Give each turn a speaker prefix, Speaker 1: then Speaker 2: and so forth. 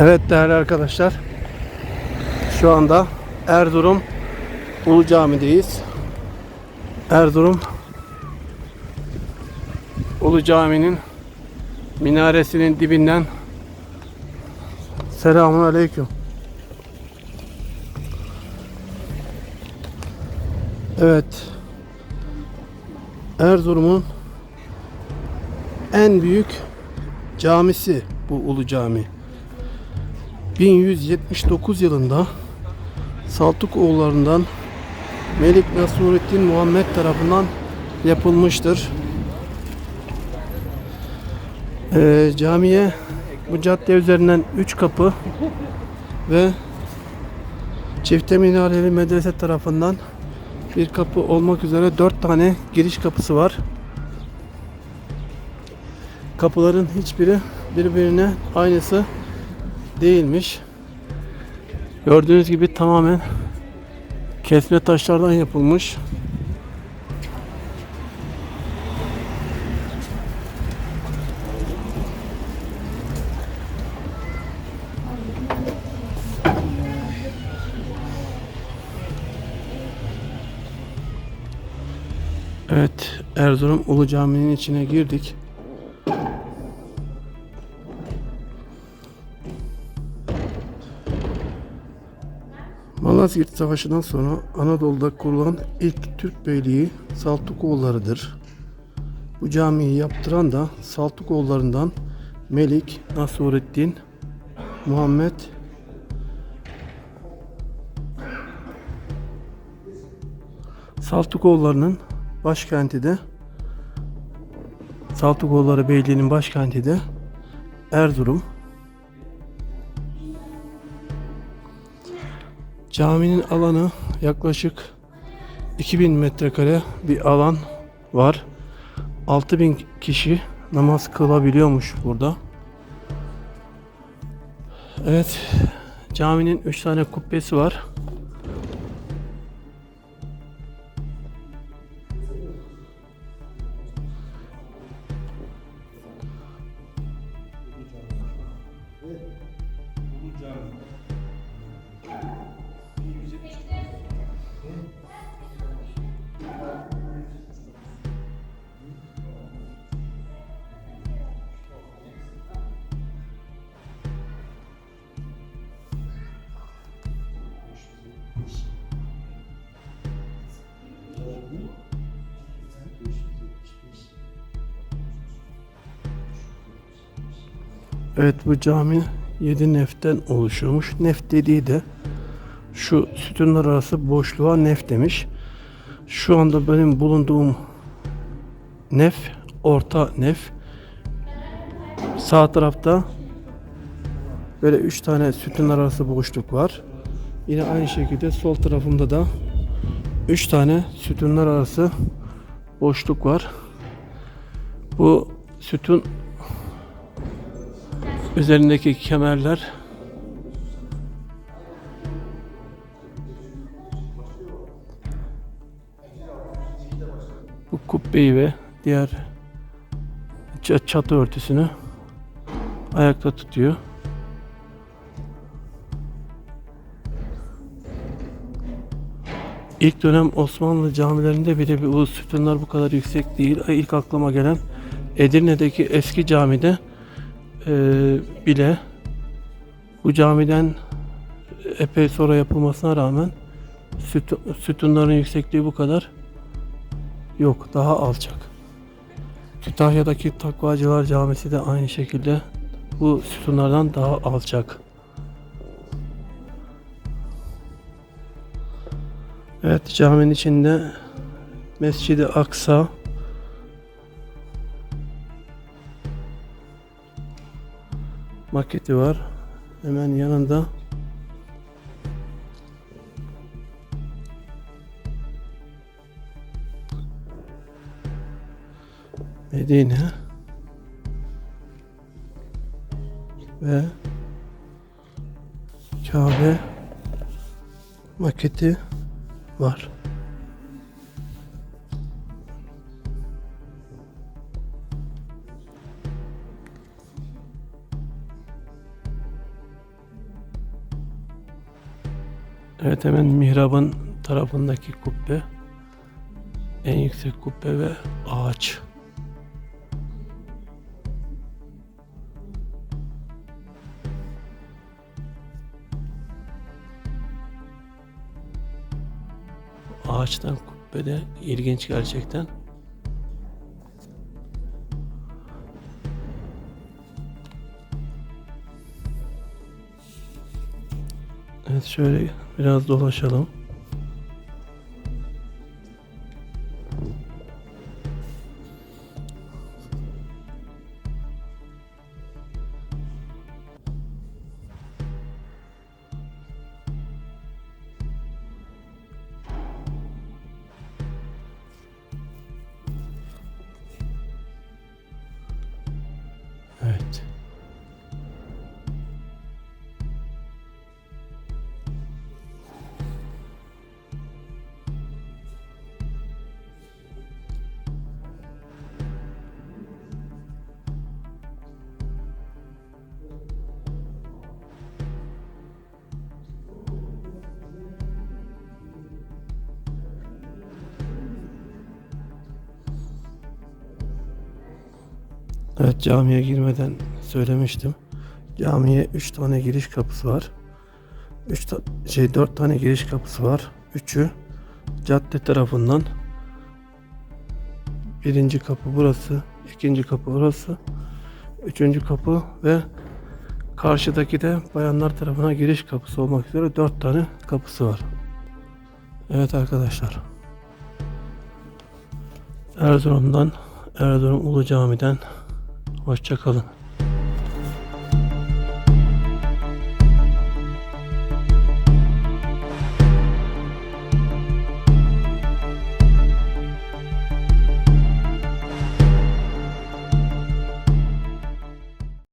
Speaker 1: Evet değerli arkadaşlar. Şu anda Erzurum Ulu Cami'deyiz. Erzurum Ulu Cami'nin minaresinin dibinden Selamun Aleyküm. Evet. Erzurum'un en büyük camisi bu Ulu Cami. 1179 yılında Saltukoğullarından Melik Nasruddin Muhammed tarafından yapılmıştır. Ee, camiye bu cadde üzerinden 3 kapı ve çifte minareli medrese tarafından bir kapı olmak üzere 4 tane giriş kapısı var. Kapıların hiçbiri birbirine aynısı değilmiş. Gördüğünüz gibi tamamen kesme taşlardan yapılmış. Evet, Erzurum Ulu Cami'nin içine girdik. Malazgirt Savaşı'ndan sonra Anadolu'da kurulan ilk Türk beyliği Saltukoğulları'dır. Bu camiyi yaptıran da Saltukoğullarından Melik Nasruddin Muhammed Saltukoğulları'nın başkenti de Saltukoğulları Beyliği'nin başkenti de Erzurum. Caminin alanı yaklaşık 2000 metrekare bir alan var. 6000 kişi namaz kılabiliyormuş burada. Evet, caminin 3 tane kubbesi var. Evet bu cami 7 neften oluşuyormuş. Nef dediği de şu sütunlar arası boşluğa nef demiş. Şu anda benim bulunduğum nef orta nef. Sağ tarafta böyle 3 tane sütunlar arası boşluk var. Yine aynı şekilde sol tarafımda da 3 tane sütunlar arası boşluk var. Bu sütun üzerindeki kemerler bu kubbeyi ve diğer çatı örtüsünü ayakta tutuyor. İlk dönem Osmanlı camilerinde bile bu sütunlar bu kadar yüksek değil. İlk aklıma gelen Edirne'deki eski camide e, bile bu camiden epey sonra yapılmasına rağmen sütun, sütunların yüksekliği bu kadar yok. Daha alçak. Kütahya'daki Takvacılar Camisi de aynı şekilde bu sütunlardan daha alçak. Evet caminin içinde Mescid-i Aksa maketi var. Hemen yanında Medine ve Kabe maketi var. Evet hemen mihrabın tarafındaki kubbe. En yüksek kubbe ve ağaç. Ağaçtan kubbe de ilginç gerçekten. Evet şöyle biraz dolaşalım. Evet camiye girmeden söylemiştim. Camiye 3 tane giriş kapısı var. 3 ta- şey 4 tane giriş kapısı var. Üçü cadde tarafından. Birinci kapı burası, ikinci kapı burası, üçüncü kapı ve karşıdaki de bayanlar tarafına giriş kapısı olmak üzere 4 tane kapısı var. Evet arkadaşlar. Erzurum'dan, Erzurum Ulu Cami'den Hoşçakalın.